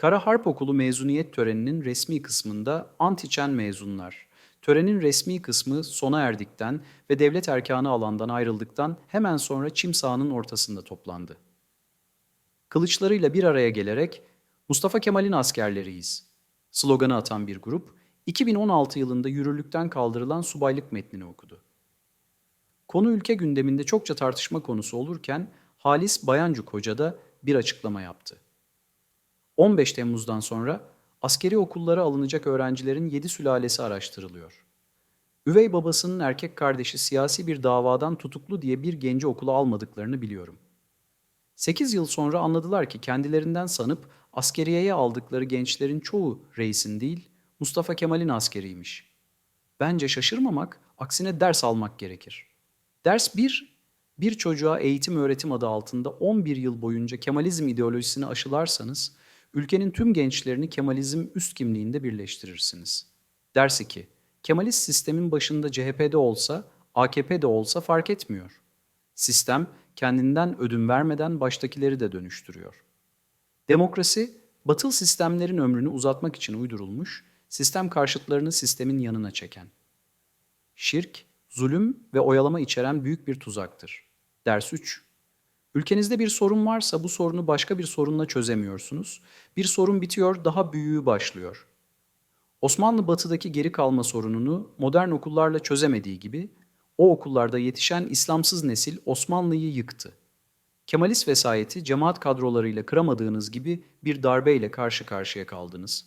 Kara Harp Okulu mezuniyet töreninin resmi kısmında Antiçen mezunlar. Törenin resmi kısmı sona erdikten ve devlet erkanı alandan ayrıldıktan hemen sonra çim sahanın ortasında toplandı. Kılıçlarıyla bir araya gelerek Mustafa Kemal'in askerleriyiz sloganı atan bir grup 2016 yılında yürürlükten kaldırılan subaylık metnini okudu. Konu ülke gündeminde çokça tartışma konusu olurken Halis Bayancuk Hoca da bir açıklama yaptı. 15 Temmuz'dan sonra askeri okullara alınacak öğrencilerin 7 sülalesi araştırılıyor. Üvey babasının erkek kardeşi siyasi bir davadan tutuklu diye bir genci okula almadıklarını biliyorum. 8 yıl sonra anladılar ki kendilerinden sanıp askeriyeye aldıkları gençlerin çoğu reisin değil, Mustafa Kemal'in askeriymiş. Bence şaşırmamak, aksine ders almak gerekir. Ders 1, bir çocuğa eğitim öğretim adı altında 11 yıl boyunca Kemalizm ideolojisini aşılarsanız, ülkenin tüm gençlerini Kemalizm üst kimliğinde birleştirirsiniz. Ders 2, Kemalist sistemin başında CHP'de olsa, AKP'de olsa fark etmiyor. Sistem kendinden ödün vermeden baştakileri de dönüştürüyor. Demokrasi, batıl sistemlerin ömrünü uzatmak için uydurulmuş, sistem karşıtlarını sistemin yanına çeken. Şirk, zulüm ve oyalama içeren büyük bir tuzaktır. Ders 3. Ülkenizde bir sorun varsa bu sorunu başka bir sorunla çözemiyorsunuz. Bir sorun bitiyor, daha büyüğü başlıyor. Osmanlı batıdaki geri kalma sorununu modern okullarla çözemediği gibi, o okullarda yetişen İslamsız nesil Osmanlı'yı yıktı. Kemalist vesayeti cemaat kadrolarıyla kıramadığınız gibi bir darbeyle karşı karşıya kaldınız.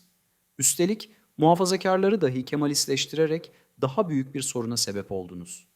Üstelik muhafazakarları dahi Kemalistleştirerek daha büyük bir soruna sebep oldunuz.